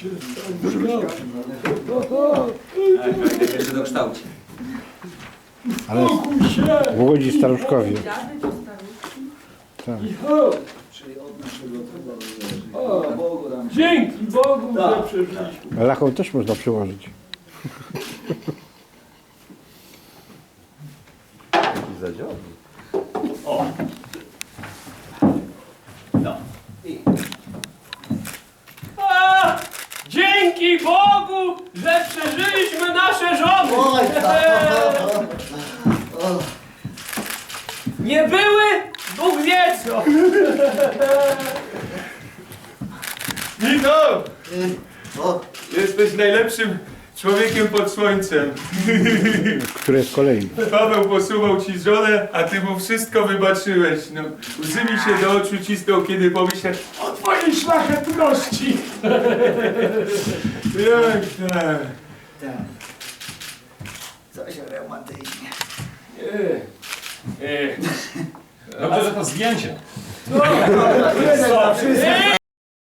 Tak, tak, jeszcze dokształci. Ale w Łodzi Staruszkowie. Tak. Czyli od naszego tego zależy. Bogu dam. Dzięki Bogu, że Tak, przeżyliśmy. Lachą też można przyłożyć. Taki zadziorny. O! No. I A, dzięki Bogu, że przeżyliśmy nasze żony. Oj. Nie były, Bóg wie co. Michał! O, Jesteś najlepszym człowiekiem pod słońcem. Który jest kolejny. Paweł posuwał ci żonę, a ty mu wszystko wybaczyłeś. No, łzy mi się do oczu cisną, kiedy pomyślę o twojej szlachetności. Piękne. tak. Coś romantycznie. E, Dobrze, że to zdjęcie. Wszystko.